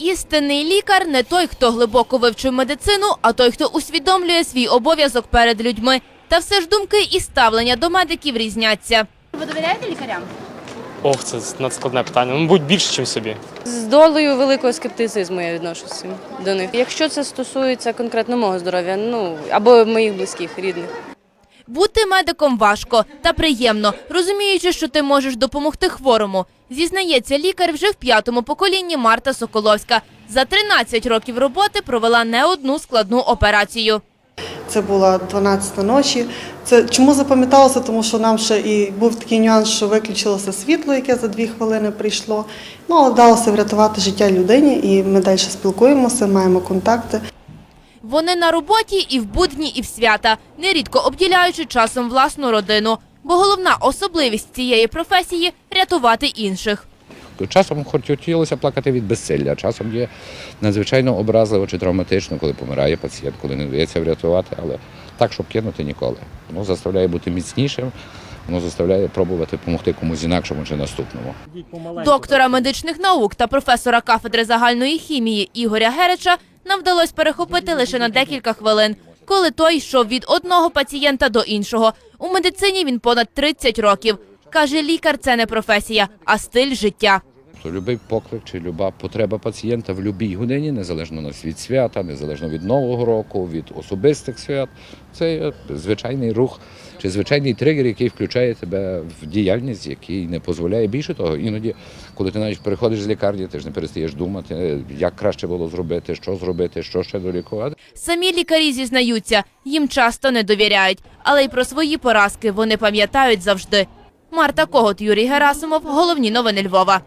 Істинний лікар не той, хто глибоко вивчив медицину, а той, хто усвідомлює свій обов'язок перед людьми. Та все ж думки і ставлення до медиків різняться. Ви довіряєте лікарям? Ох, це надскладне питання. Ну, Мабуть, більше, ніж собі. З долею великого скептицизму я відношуся до них. Якщо це стосується конкретно мого здоров'я, ну або моїх близьких, рідних. Бути медиком важко та приємно, розуміючи, що ти можеш допомогти хворому. Зізнається лікар вже в п'ятому поколінні Марта Соколовська. За 13 років роботи провела не одну складну операцію. Це була 12 ночі. Це чому запам'яталося? Тому що нам ще і був такий нюанс, що виключилося світло, яке за дві хвилини прийшло. Ну, але вдалося врятувати життя людині, і ми далі спілкуємося, маємо контакти. Вони на роботі і в будні, і в свята, нерідко обділяючи часом власну родину. Бо головна особливість цієї професії рятувати інших. Часом хотілося плакати від безсилля, часом є надзвичайно образливо чи травматично, коли помирає пацієнт, коли не вдається врятувати, але так, щоб кинути ніколи. Воно заставляє бути міцнішим, воно заставляє пробувати допомогти комусь інакшому чи наступному. Доктора медичних наук та професора кафедри загальної хімії Ігоря Гереча нам вдалося перехопити лише на декілька хвилин, коли той йшов від одного пацієнта до іншого. У медицині він понад 30 років. Каже, лікар це не професія, а стиль життя. То любий поклик чи люба потреба пацієнта в будь-якій годині, незалежно від свята, незалежно від Нового року, від особистих свят, це звичайний рух чи звичайний тригер, який включає тебе в діяльність, який не дозволяє більше того. Іноді, коли ти навіть переходиш з лікарні, ти ж не перестаєш думати, як краще було зробити, що зробити, що ще долікувати. Самі лікарі зізнаються, їм часто не довіряють, але й про свої поразки вони пам'ятають завжди. Марта Когот, Юрій Герасимов. Головні новини Львова.